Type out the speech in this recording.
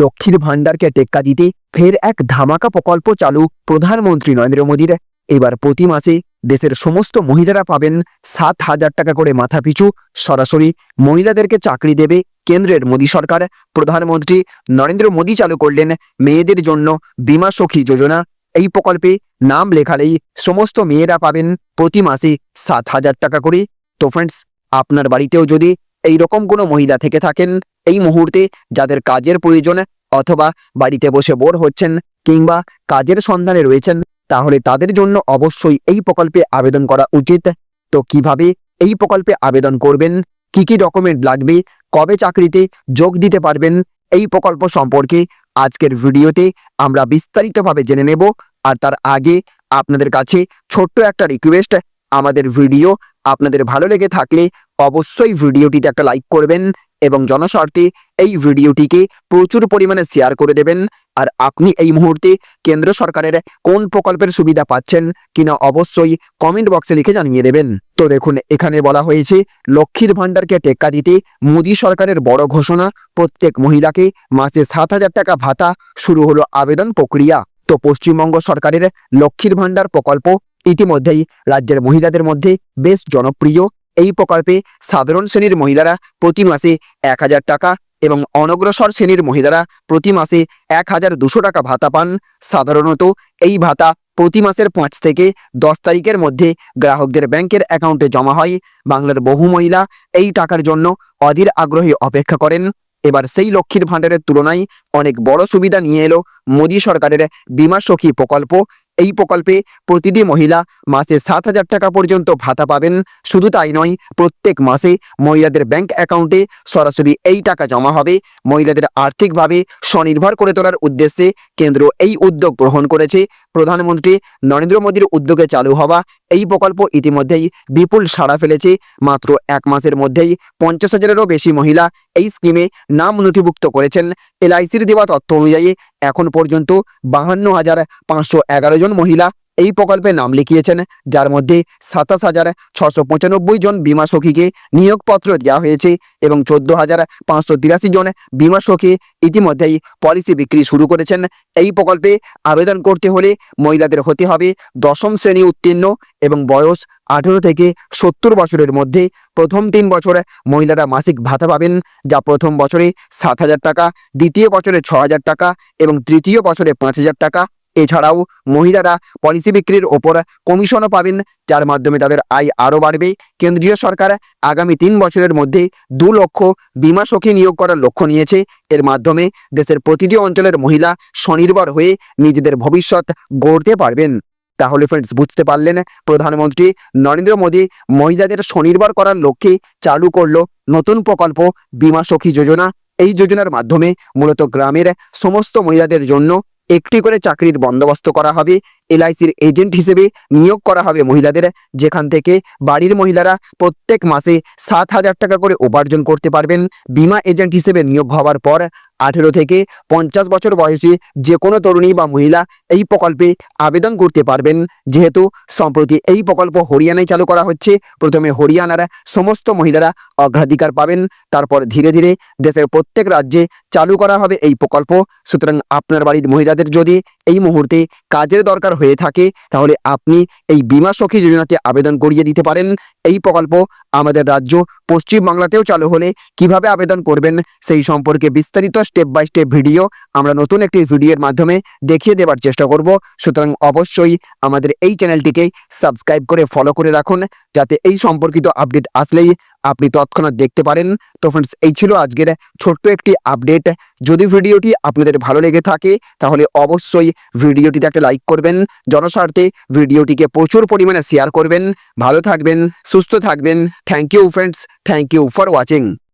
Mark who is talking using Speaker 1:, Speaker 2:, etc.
Speaker 1: লক্ষ্মীর ভাণ্ডারকে টেক্কা দিতে ফের এক ধামাকা প্রকল্প চালু প্রধানমন্ত্রী নরেন্দ্র মোদীর। এবার প্রতি মাসে দেশের সমস্ত মহিলারা পাবেন সাত হাজার টাকা করে মাথাপিছু। সরাসরি মহিলাদেরকে চাকরি দেবে কেন্দ্রের মোদী সরকার। প্রধানমন্ত্রী নরেন্দ্র মোদী চালু করলেন মেয়েদের জন্য বীমা সখী যোজনা। এই প্রকল্পে নাম লেখালেই সমস্ত মেয়েরা পাবেন প্রতি মাসে সাত হাজার টাকা করে। তো ফ্রেন্ডস আপনার বাড়িতেও যদি এই রকম কোনো মহিলা থেকে থাকেন এই মুহূর্তে যাদের কাজের প্রয়োজন অথবা বাড়িতে বসে বোর হচ্ছেন কিংবা কাজের সন্ধানে রয়েছেন, তাহলে তাদের জন্য অবশ্যই এই প্রকল্পে আবেদন করা উচিত। তো কীভাবে এই প্রকল্পে আবেদন করবেন? কি কি ডকুমেন্ট লাগবে? কবে চাকরিতে যোগ দিতে পারবেন? এই প্রকল্প সম্পর্কে আজকের ভিডিওতে আমরা বিস্তারিতভাবে জেনে নেব। আর তার আগে আপনাদের কাছে ছোট্ট একটা রিকোয়েস্ট আমাদের ভিডিও আপনাদের ভালো লেগে থাকলে অবশ্যই ভিডিওটিতে একটা লাইক করবেন এবং জনস্বার্থে এই ভিডিওটিকে প্রচুর পরিমাণে শেয়ার করে দেবেন। আর আপনি এই মুহূর্তে কেন্দ্র সরকারের কোন প্রকল্পের সুবিধা পাচ্ছেন কিনা অবশ্যই কমেন্ট বক্সে লিখে জানিয়ে দেবেন। তো দেখুন, এখানে বলা হয়েছে, লক্ষ্মীর ভাণ্ডারকে টেক্কা দিতে মোদী সরকারের বড় ঘোষণা। প্রত্যেক মহিলাকে মাসে সাত হাজার টাকা ভাতা শুরু হলো আবেদন প্রক্রিয়া। তো পশ্চিমবঙ্গ সরকারের লক্ষ্মীর ভাণ্ডার প্রকল্প ইতিমধ্যেই রাজ্যের মহিলাদের মধ্যে বেশ জনপ্রিয় এই প্রকল্পে সাধারণ শ্রেণির মহিলারা প্রতি মাসে এক হাজার টাকা এবং অনগ্রসর শ্রেণির মহিলারা প্রতি মাসে এক হাজার দুশো টাকা ভাতা পান। সাধারণত এই ভাতা প্রতি মাসের পাঁচ থেকে দশ তারিখের মধ্যে গ্রাহকদের ব্যাংকের অ্যাকাউন্টে জমা হয়। বাংলার বহু মহিলা এই টাকার জন্য অধীর আগ্রহে অপেক্ষা করেন। এবার সেই লক্ষ্মীর ভাণ্ডারের তুলনায় অনেক বড় সুবিধা নিয়ে এলো মোদী সরকারের বীমা সখী প্রকল্প। এই প্রকল্পে প্রতিটি মহিলা মাসে সাত হাজার টাকা পর্যন্ত ভাতা পাবেন। শুধু তাই নয়, প্রত্যেক মাসে মহিলাদের ব্যাংক অ্যাকাউন্টে সরাসরি এই টাকা জমা হবে। মহিলাদের আর্থিকভাবে স্বনির্ভর করে তোলার উদ্দেশ্যে কেন্দ্র এই উদ্যোগ গ্রহণ করেছে। প্রধানমন্ত্রী নরেন্দ্র মোদীর উদ্যোগে চালু হওয়া এই প্রকল্প ইতিমধ্যেই বিপুল সাড়া ফেলেছে। মাত্র এক মাসের মধ্যেই পঞ্চাশ হাজারেরও বেশি মহিলা এই স্কিমে নাম নথিভুক্ত করেছেন। এলআইসির দেওয়া তথ্য অনুযায়ী এখন পর্যন্ত বাহান্ন হাজার পাঁচশো এগারো জন মহিলা এই প্রকল্পে নাম লিখিয়েছেন, যার মধ্যে সাতাশ হাজার ছশো পঁচানব্বই জন বিমা সখীকে নিয়োগপত্র দেওয়া হয়েছে এবং চোদ্দ হাজার পাঁচশো তিরাশি জন বিমা সখী ইতিমধ্যেই পলিসি বিক্রি শুরু করেছেন। এই প্রকল্পে আবেদন করতে হলে মহিলাদের হতে হবে দশম শ্রেণি উত্তীর্ণ এবং বয়স আঠেরো থেকে সত্তর বছরের মধ্যে প্রথম তিন বছরে মহিলারা মাসিক ভাতা পাবেন, যা প্রথম বছরে সাত হাজার টাকা, দ্বিতীয় বছরে ছ হাজার টাকা এবং তৃতীয় বছরে পাঁচ হাজার টাকা। এছাড়াও মহিলারা পলিসি বিক্রির ওপর কমিশনও পাবেন, যার মাধ্যমে তাদের আয় আরও বাড়বে। কেন্দ্রীয় সরকার আগামী তিন বছরের মধ্যে দু লক্ষ বিমা সখী নিয়োগ করার লক্ষ্য নিয়েছে। এর মাধ্যমে দেশের প্রতিটি অঞ্চলের মহিলা স্বনির্ভর হয়ে নিজেদের ভবিষ্যৎ গড়তে পারবেন। তাহলে ফ্রেন্ডস বুঝতে পারলেন? প্রধানমন্ত্রী নরেন্দ্র মোদী মহিলাদের স্বনির্ভর করার লক্ষ্যে চালু করল নতুন প্রকল্প বিমা সখী যোজনা। এই যোজনার মাধ্যমে মূলত গ্রামের সমস্ত মহিলাদের জন্য একটি করে চাকরির বন্দোবস্ত করা হবে। এলআইসির এজেন্ট হিসেবে নিয়োগ করা হবে মহিলাদের, যেখান থেকে বাড়ির মহিলারা প্রত্যেক মাসে সাত হাজার টাকা করে উপার্জন করতে পারবেন। বিমা এজেন্ট হিসেবে নিয়োগ হওয়ার পর আঠেরো থেকে পঞ্চাশ বছর বয়সী যে কোনো তরুণী বা মহিলা এই প্রকল্পে আবেদন করতে পারবেন। যেহেতু সম্প্রতি এই প্রকল্প হরিয়ানায় চালু করা হচ্ছে, প্রথমে হরিয়ানার সমস্ত মহিলারা অগ্রাধিকার পাবেন। তারপর ধীরে ধীরে দেশের প্রত্যেক রাজ্যে চালু করা হবে এই প্রকল্প। সুতরাং আপনার বাড়ির মহিলাদের যদি এই মুহূর্তে কাজের দরকার হয়ে থাকে তাহলে আপনি এই বিমা সখী যোজনাতে আবেদন করিয়ে দিতে পারেন। এই প্রকল্প আমাদের রাজ্য পশ্চিমবাংলাতেও চালু হলে কীভাবে আবেদন করবেন সেই সম্পর্কে বিস্তারিত স্টেপ বাই স্টেপ ভিডিও আমরা নতুন একটি ভিডিওর মাধ্যমে দেখিয়ে দেওয়ার চেষ্টা করব। সুতরাং অবশ্যই আমাদের এই চ্যানেলটিকে সাবস্ক্রাইব করে ফলো করে রাখুন, যাতে এই সম্পর্কিত আপডেট আসলেই আপনি তৎক্ষণাৎ দেখতে পারেন। তো ফ্রেন্ডস এই ছিল আজকের ছোট্ট একটি আপডেট যদি ভিডিওটি আপনাদের ভালো লেগে থাকে, তাহলে অবশ্যই ভিডিওটিতে একটা লাইক করবেন। জনস্বার্থে ভিডিওটিকে প্রচুর পরিমাণে শেয়ার করবেন। ভালো থাকবেন সুস্থ থাকবেন। Thank you friends thank you for watching